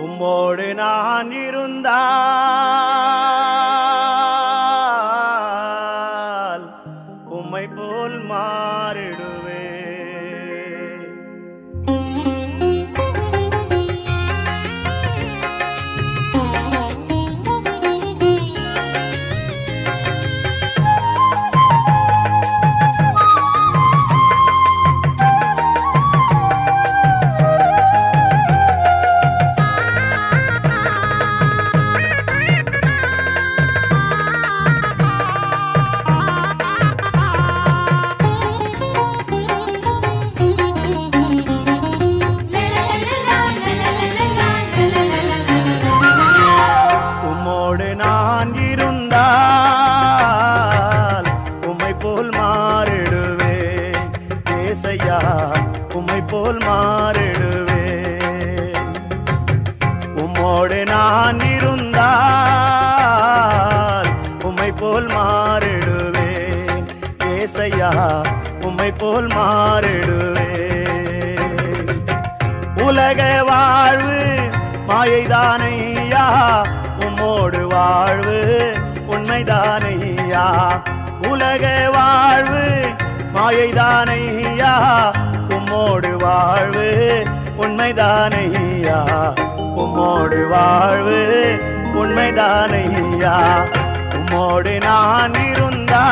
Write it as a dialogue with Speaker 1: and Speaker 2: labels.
Speaker 1: உம்மோடு நான் இருந்தால் உம்மை போல் மாறிடுவேன். ஏசையா உம்மை போல் மாறிடுவே. உம்மோடு நான் இருந்தால் உம்மை போல் மாறிடுவேன் ஏசையா உம்மை போல் மாறிடுவேன் உலக வாழ்வு மாயைதானையா உம்மோடு வாழ்வு உண்மைதானையா. உலக வாழ்வு மாயைதானையா உம்மோடு வாழ்வு உண்மைதானையா உம்மோடு வாழ்வு உண்மைதானையா உம்மோடு நான் இருந்தா